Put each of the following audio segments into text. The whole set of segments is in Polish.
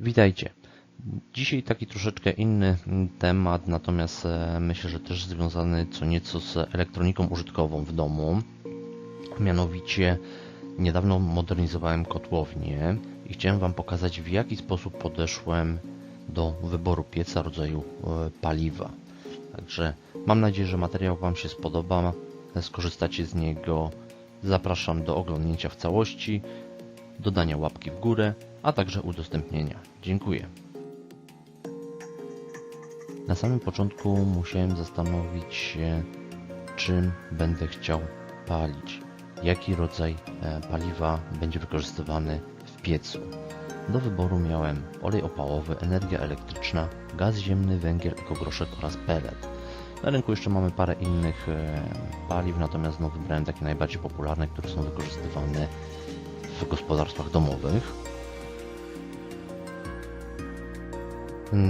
Witajcie. Dzisiaj taki troszeczkę inny temat, natomiast e, myślę, że też związany co nieco z elektroniką użytkową w domu. Mianowicie niedawno modernizowałem kotłownię i chciałem Wam pokazać w jaki sposób podeszłem do wyboru pieca rodzaju e, paliwa. Także mam nadzieję, że materiał Wam się spodoba, skorzystacie z niego. Zapraszam do oglądnięcia w całości, dodania łapki w górę, a także udostępnienia. Dziękuję. Na samym początku musiałem zastanowić się, czym będę chciał palić, jaki rodzaj e, paliwa będzie wykorzystywany w piecu. Do wyboru miałem olej opałowy, energia elektryczna, gaz ziemny, węgiel, ekogroszek oraz pelet. Na rynku jeszcze mamy parę innych e, paliw, natomiast no, wybrałem takie najbardziej popularne, które są wykorzystywane w gospodarstwach domowych.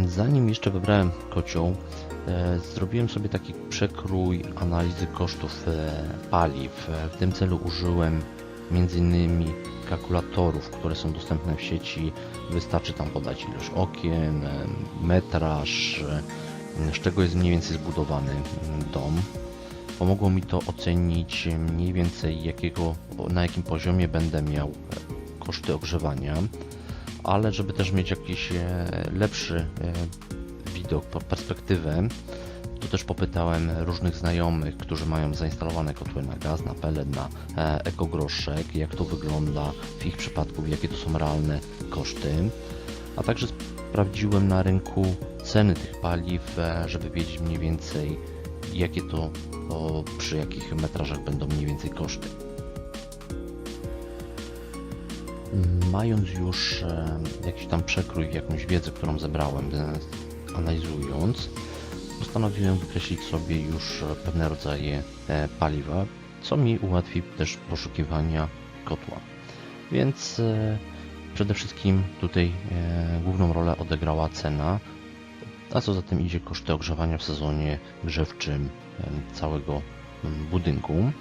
Zanim jeszcze wybrałem kocioł, e, zrobiłem sobie taki przekrój analizy kosztów e, paliw. E, W tym celu użyłem m.in. kalkulatorów, które są dostępne w sieci. Wystarczy tam podać ilość okien, metraż, z czego jest mniej więcej zbudowany mm, dom. Pomogło mi to ocenić mniej więcej jakiego, na jakim poziomie będę miał koszty ogrzewania ale żeby też mieć jakiś e, lepszy e, widok, perspektywę, to też popytałem różnych znajomych, którzy mają zainstalowane kotły na gaz, na pelet, na e, ekogroszek, jak to wygląda w ich przypadku, jakie to są realne koszty, a także sprawdziłem na rynku ceny tych paliw, żeby wiedzieć mniej więcej, jakie to przy jakich metrażach będą mniej więcej koszty. Mając już e, jakiś tam przekrój, jakąś wiedzę, którą zebrałem, e, analizując, postanowiłem wykreślić sobie już e, pewne rodzaje paliwa, co mi ułatwi też poszukiwania kotła. Więc przede wszystkim tutaj główną rolę odegrała cena, a co za tym idzie koszty ogrzewania w sezonie grzewczym całego budynku.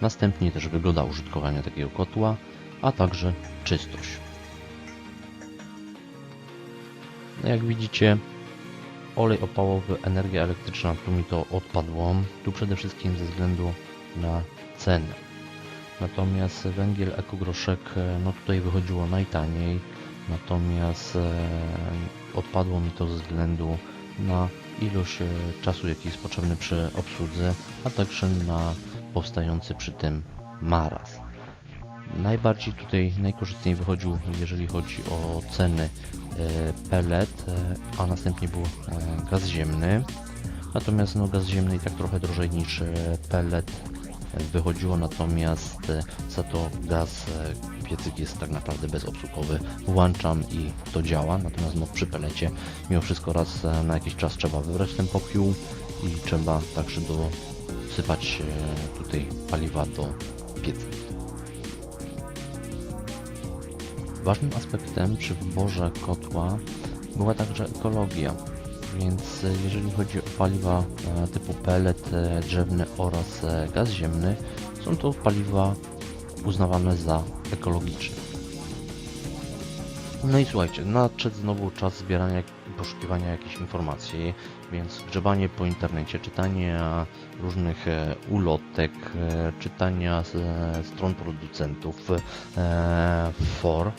Następnie też wygoda użytkowania takiego kotła, a także czystość. No jak widzicie, olej opałowy, energia elektryczna, tu mi to odpadło. Tu przede wszystkim ze względu na cenę. Natomiast węgiel ekogroszek, e, no tutaj wychodziło najtaniej. Natomiast e, odpadło mi to ze względu na ilość e, czasu, jaki jest potrzebny przy obsłudze, a także na powstający przy tym maraz. Najbardziej tutaj najkorzystniej wychodził, jeżeli chodzi o ceny e, pelet, e, a następnie był e, gaz ziemny. Natomiast no, gaz ziemny i tak trochę drożej niż pelet e, wychodziło, natomiast za to gaz piecyk jest tak naprawdę bezobsługowy. Włączam i to działa, natomiast no, przy pelecie mimo wszystko raz na jakiś czas trzeba wybrać ten popiół i trzeba także dosypać tutaj paliwa do pieca. Ważnym aspektem przy wyborze kotła była także ekologia, więc e, jeżeli chodzi o paliwa e, typu pellet e, drzewny oraz gaz ziemny, są to paliwa uznawane za ekologiczne. No i słuchajcie, nadszedł znowu czas zbierania poszukiwania jakichś informacji, więc grzebanie po internecie, czytania różnych e, ulotek, e, czytania z, e, stron producentów, e, for,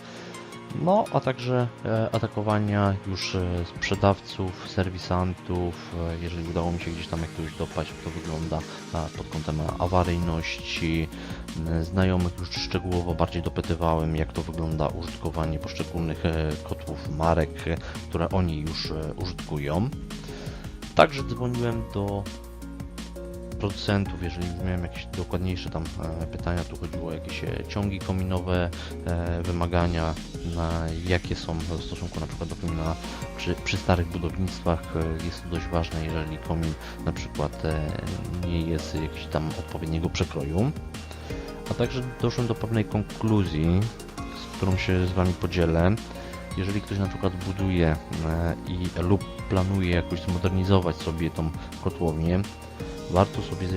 no a także e, atakowania już e, sprzedawców, serwisantów, e, jeżeli udało mi się gdzieś tam jakiegoś dopaść, jak to wygląda pod kątem awaryjności, znajomych już szczegółowo bardziej dopytywałem, jak to wygląda użytkowanie poszczególnych kotłów marek, które oni już użytkują. Także dzwoniłem do producentów, jeżeli miałem jakieś dokładniejsze tam e, pytania, tu chodziło o jakieś e, ciągi kominowe, e, wymagania, jakie są w stosunku na przykład do komina przy, przy starych budownictwach jest to dość ważne, jeżeli komin na przykład nie jest jakiegoś tam odpowiedniego przekroju. A także doszłem do pewnej konkluzji, z którą się z Wami podzielę. Jeżeli ktoś na przykład buduje i lub planuje jakoś zmodernizować sobie tą kotłownię, warto sobie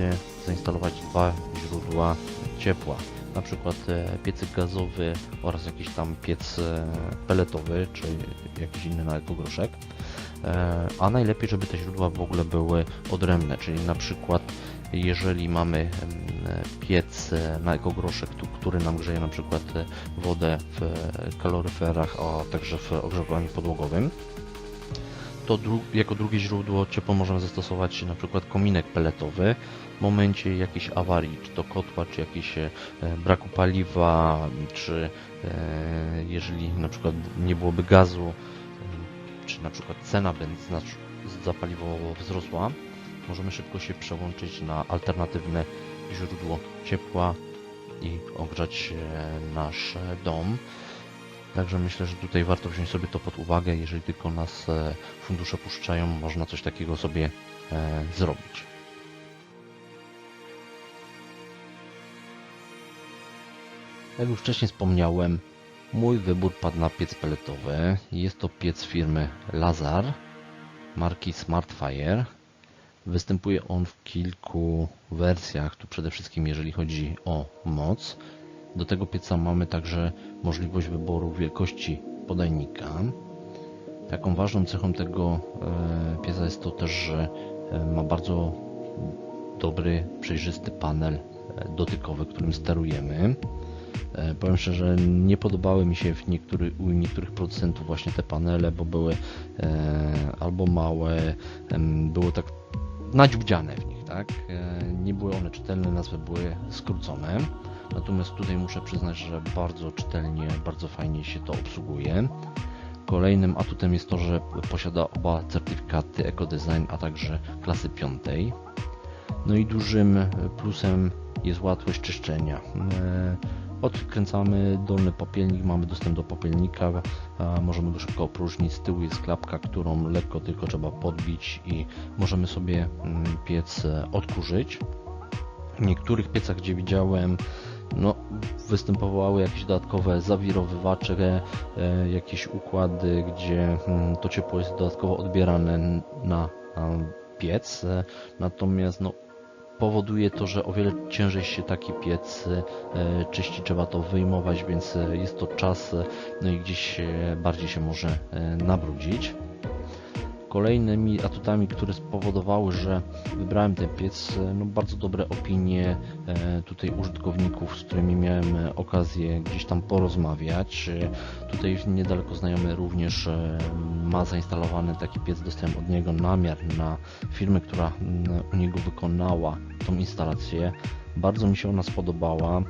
zainstalować dwa źródła ciepła. na przykład e, piecyk gazowy oraz jakiś tam piec e, peletowy, czy jakiś inny na ekogroszek. E, A najlepiej, żeby te źródła w ogóle były odrębne, czyli na przykład jeżeli mamy em, piec na ekogroszek, który nam grzeje na przykład wodę w kaloryferach, a także w ogrzewaniu podłogowym, to dru jako drugie źródło ciepła możemy zastosować na przykład kominek peletowy w momencie jakiejś awarii, czy to kotła, czy jakiegoś e, braku paliwa, czy e, jeżeli na przykład nie byłoby gazu, e, czy na przykład cena benzyna za wzrosła, możemy szybko się przełączyć na alternatywne źródło ciepła i ogrzać e, nasz dom. Także myślę, że tutaj warto wziąć sobie to pod uwagę, jeżeli tylko nas e, fundusze puszczają, można coś takiego sobie e, zrobić. Jak już wcześniej wspomniałem, mój wybór padł na piec peletowy. Jest to piec firmy Lazar marki Smartfire. Występuje on w kilku wersjach, tu przede wszystkim jeżeli chodzi o moc. Do tego pieca mamy także możliwość wyboru wielkości podajnika. Taką ważną cechą tego e, pieca jest to też, że e, ma bardzo dobry, przejrzysty panel e, dotykowy, którym sterujemy. Powiem szczerze, nie podobały mi się w niektóry, u niektórych producentów właśnie te panele, bo były albo małe, było tak nadziubdziane w nich, tak? E, nie były one czytelne, nazwy były skrócone. Natomiast tutaj muszę przyznać, że bardzo czytelnie, bardzo fajnie się to obsługuje. Kolejnym atutem jest to, że posiada oba certyfikaty EcoDesign, a także klasy piątej. No i dużym plusem jest łatwość czyszczenia. Odkręcamy dolny popielnik, mamy dostęp do popielnika, możemy go szybko opróżnić. Z tyłu jest klapka, którą lekko tylko trzeba podbić i możemy sobie mm, piec e, odkurzyć. W niektórych piecach, gdzie widziałem, no, występowały jakieś dodatkowe zawirowywacze, e, jakieś układy, gdzie mm, to ciepło jest dodatkowo odbierane na piec. E, Natomiast no, powoduje to, że o wiele ciężej się taki piec e, czyści, trzeba to wyjmować, więc e, jest to czas, e, no i gdzieś e, bardziej się może e, nabrudzić. Kolejnymi atutami, które spowodowały, że wybrałem ten piec, no bardzo dobre opinie e, tutaj użytkowników, z którymi miałem okazję gdzieś tam porozmawiać. E, Tutaj niedaleko znajomy również e, ma zainstalowany taki piec, dostałem od niego namiar na firmę, która mm, u niego wykonała tą instalację. Bardzo mi się ona spodobała.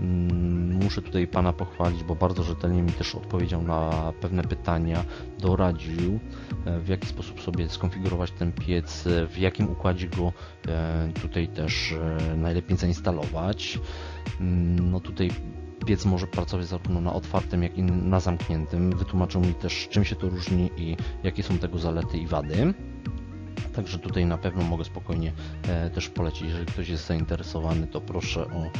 Mm, Muszę tutaj Pana pochwalić, bo bardzo rzetelnie mi też odpowiedział na pewne pytania, doradził e, w jaki sposób sobie skonfigurować ten piec, e, w jakim układzie go e, tutaj też najlepiej zainstalować. Mm, No tutaj piec może pracować zarówno na otwartym, jak i na zamkniętym. Wytłumaczył mi też czym się to różni i jakie są tego zalety i wady. Także tutaj na pewno mogę spokojnie e, też polecić. Jeżeli ktoś jest zainteresowany, to proszę o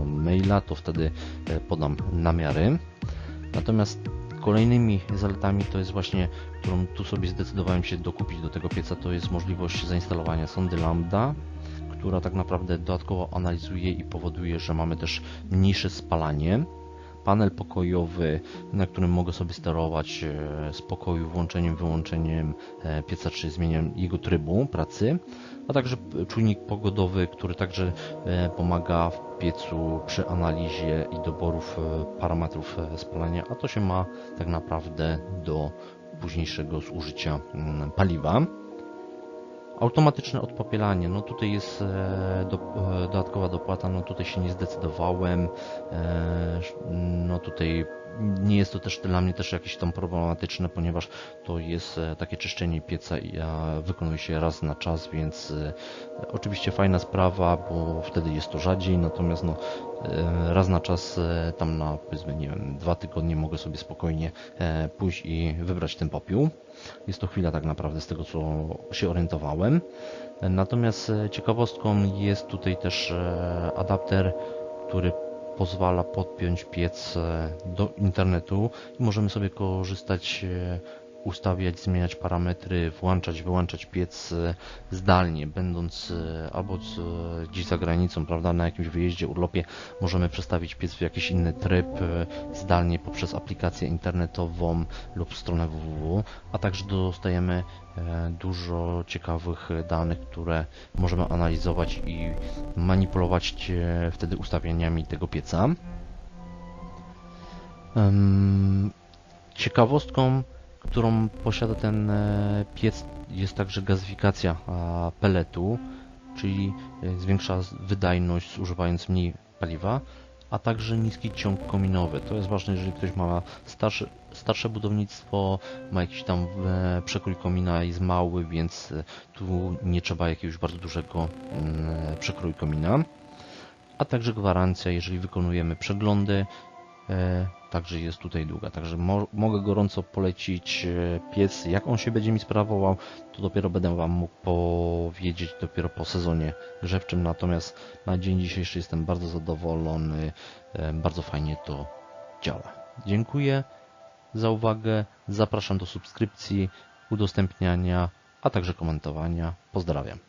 e, maila, to wtedy e, podam namiary. Natomiast kolejnymi zaletami to jest właśnie, którą tu sobie zdecydowałem się dokupić do tego pieca, to jest możliwość zainstalowania sondy Lambda, która tak naprawdę dodatkowo analizuje i powoduje, że mamy też mniejsze spalanie. Panel pokojowy, na którym mogę sobie sterować e, z pokoju włączeniem, wyłączeniem e, pieca czy zmienianiem jego trybu pracy, a także czujnik pogodowy, który także e, pomaga w piecu przy analizie i doborów parametrów spalania, a to się ma tak naprawdę do późniejszego zużycia mm, paliwa. Automatyczne odpopielanie, no tutaj jest e, do, e, dodatkowa dopłata, no tutaj się nie zdecydowałem, e, no tutaj nie jest to też dla mnie też jakieś tam problematyczne, ponieważ to jest takie czyszczenie pieca i ja wykonuje się raz na czas, więc oczywiście fajna sprawa, bo wtedy jest to rzadziej, natomiast no raz na czas tam na powiedzmy nie wiem, dwa tygodnie mogę sobie spokojnie pójść i wybrać ten popiół. Jest to chwila tak naprawdę z tego co się orientowałem. Natomiast e, ciekawostką jest tutaj też e, adapter, który pozwala podpiąć piec e, do internetu i możemy sobie korzystać ustawiać, zmieniać parametry, włączać, wyłączać piec e, zdalnie, będąc e, albo e, gdzieś za granicą, prawda, na jakimś wyjeździe, urlopie, możemy przestawić piec w jakiś inny tryb zdalnie poprzez aplikację internetową lub stronę www, a także dostajemy dużo ciekawych danych, które możemy analizować i manipulować wtedy ustawieniami tego pieca. Ciekawostką, którą posiada ten e, piec jest także gazyfikacja peletu, czyli e, zwiększa wydajność zużywając mniej paliwa, a także niski ciąg kominowy. To jest ważne, jeżeli ktoś ma starsze, starsze budownictwo, ma jakiś tam e, przekrój komina jest mały, więc tu nie trzeba jakiegoś bardzo dużego mm, przekrój komina. A także gwarancja, jeżeli wykonujemy przeglądy, Także jest tutaj długa. Także mo mogę gorąco polecić e, piec. Jak on się będzie mi sprawował, to dopiero będę Wam mógł powiedzieć dopiero po sezonie grzewczym. Natomiast na dzień dzisiejszy jestem bardzo zadowolony. E, Bardzo fajnie to działa. Dziękuję za uwagę. Zapraszam do subskrypcji, udostępniania, a także komentowania. Pozdrawiam.